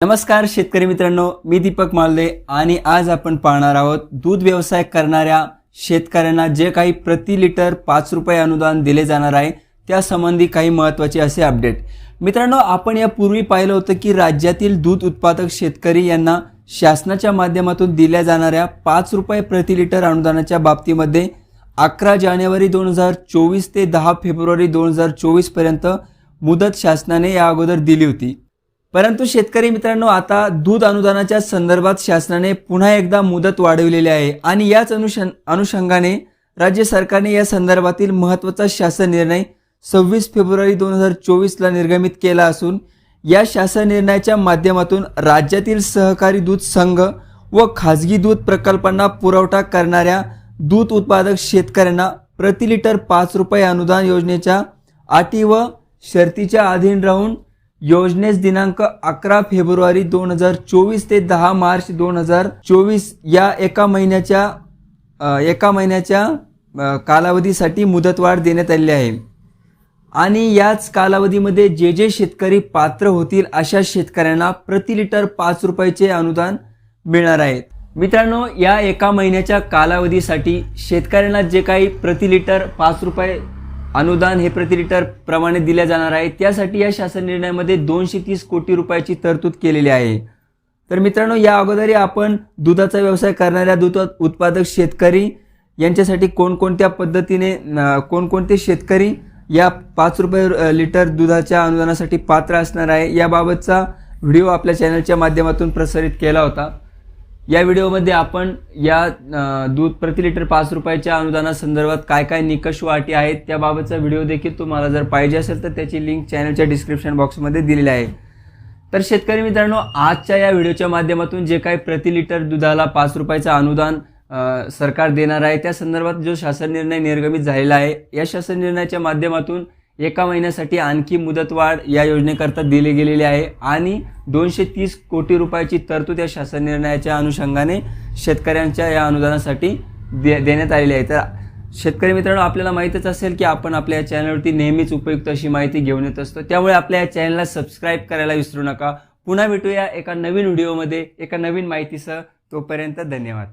नमस्कार शेतकरी मित्रांनो. मी दीपक मालदे आणि आज आपण पाहणार आहोत दूध व्यवसाय करणाऱ्या शेतकऱ्यांना जे काही प्रति लिटर पाच रुपये अनुदान दिले जाणार आहे त्यासंबंधी काही महत्त्वाचे असे अपडेट मित्रांनो आपण यापूर्वी पाहिलं होतं की राज्यातील दूध उत्पादक शेतकरी यांना शासनाच्या माध्यमातून दिल्या जाणाऱ्या पाच रुपये प्रति लिटर अनुदानाच्या बाबतीमध्ये अकरा जानेवारी दोन हजार चोवीस ते दहा फेब्रुवारी दोन हजार चोवीसपर्यंत मुदत शासनाने या अगोदर दिली होती. परंतु शेतकरी मित्रांनो आता दूध अनुदानाच्या संदर्भात शासनाने पुन्हा एकदा मुदत वाढवलेली आहे आणि याच अनुषं अनुषंगाने राज्य सरकारने या संदर्भातील महत्त्वाचा शासन निर्णय सव्वीस फेब्रुवारी दोन हजार चोवीसला निर्गमित केला असून या शासन निर्णयाच्या माध्यमातून राज्यातील सहकारी दूध संघ व खाजगी दूध प्रकल्पांना पुरवठा करणाऱ्या दूध उत्पादक शेतकऱ्यांना प्रति लिटर पाच रुपये अनुदान योजनेच्या अटी व शर्तीच्या अधीन राहून योजनेस दिनांक अकरा फेब्रुवारी दोन हजार चोवीस ते दहा मार्च दोन हजार चोवीस या एका महिन्याच्या एका महिन्याच्या कालावधीसाठी मुदतवाढ देण्यात आलेली आहे. आणि याच कालावधीमध्ये जे जे शेतकरी पात्र होतील अशा शेतकऱ्यांना प्रति लिटर पाच रुपयाचे अनुदान मिळणार आहेत मित्रांनो या एका महिन्याच्या कालावधीसाठी शेतकऱ्यांना जे काही प्रति लिटर पाच रुपये अनुदान हे प्रति लिटर प्रमाणे दिले जाणार आहे. त्यासाठी या शासन निर्णयामध्ये दोनशे तीस कोटी रुपयाची तरतूद केलेली आहे. तर मित्रांनो या अगोदरही आपण दुधाचा व्यवसाय करणाऱ्या दूध उत्पादक शेतकरी यांच्यासाठी कोणकोणत्या पद्धतीने कोणकोणते शेतकरी या पाच रुपये लिटर दुधाच्या अनुदानासाठी पात्र असणार आहे याबाबतचा व्हिडिओ आपल्या चॅनलच्या माध्यमातून प्रसारित केला होता. या व्हिडिओमध्ये आपण या दूध प्रति लिटर पाच रुपयाच्या अनुदानासंदर्भात काय काय निकष व अटी आहेत त्याबाबतचा व्हिडिओ देखील तुम्हाला जर पाहिजे असेल तर त्याची लिंक चॅनलच्या डिस्क्रिप्शन बॉक्समध्ये दिलेली आहे. तर शेतकरी मित्रांनो आजच्या या व्हिडिओच्या माध्यमातून जे काही प्रति लिटर दुधाला पाच रुपयाचं अनुदान सरकार देणार आहे त्या संदर्भात जो शासन निर्णय निर्गमित झालेला आहे या शासन निर्णयाच्या माध्यमातून एका महिन्यासाठी आणखी मुदतवाढ या योजनेकरता दिली गेलेली आहे. आणि दोनशे तीस कोटी रुपयाची तरतूद या शासन निर्णयाच्या अनुषंगाने शेतकऱ्यांच्या या अनुदानासाठी दे देण्यात आलेली आहे. तर शेतकरी मित्रांनो आपल्याला माहीतच असेल की आपण आपल्या या चॅनलवरती नेहमीच उपयुक्त अशी माहिती घेऊन येत असतो. त्यामुळे आपल्या या चॅनलला सबस्क्राईब करायला विसरू नका. पुन्हा भेटूया एका नवीन व्हिडिओमध्ये एका नवीन माहितीसह. तोपर्यंत धन्यवाद.